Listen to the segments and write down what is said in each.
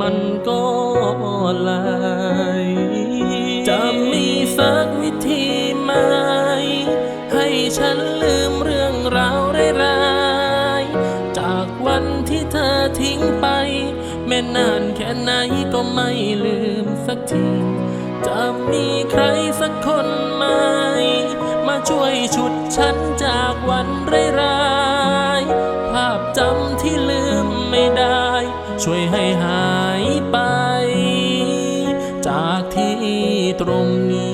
มันก็ไหลจะมีสักวิธีไหม ให้ฉันลืมเรื่องราวร้ายๆจากวันที่เธอทิ้งไป แม้นานแค่ไหนก็ไม่ลืมสักที จะมีใครสักคนไหม มาช่วยฉุดฉันจากวันร้ายๆภาพจำที่ลืมไม่ได้ ช่วยให้หา ตรงนี้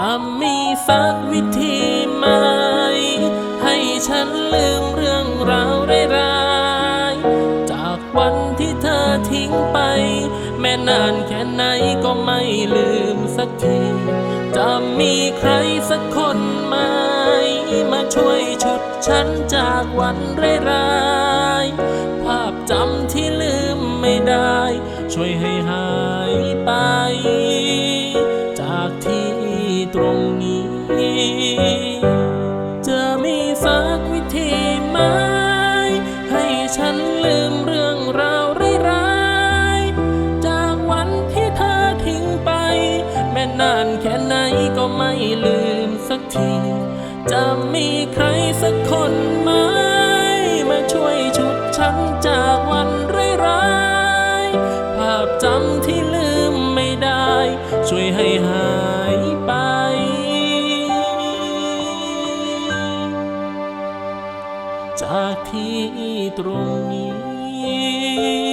จะมีสักวิธีไหม ให้ฉันลืมเรื่องราวร้ายๆจากวันที่เธอทิ้งไป แม้นานแค่ไหนก็ไม่ลืมสักที จะมีใครสักคนไหม มาช่วยฉุดฉันจากวันร้ายๆภาพจำที่ลืมไม่ได้ ช่วยให้หาย ไม่ลืมสักที จะมีใครสักคนไหม มาช่วยฉุดฉันจากวันร้ายๆภาพจำที่ลืมไม่ได้ ช่วยให้หายไป จากที่ตรงนี้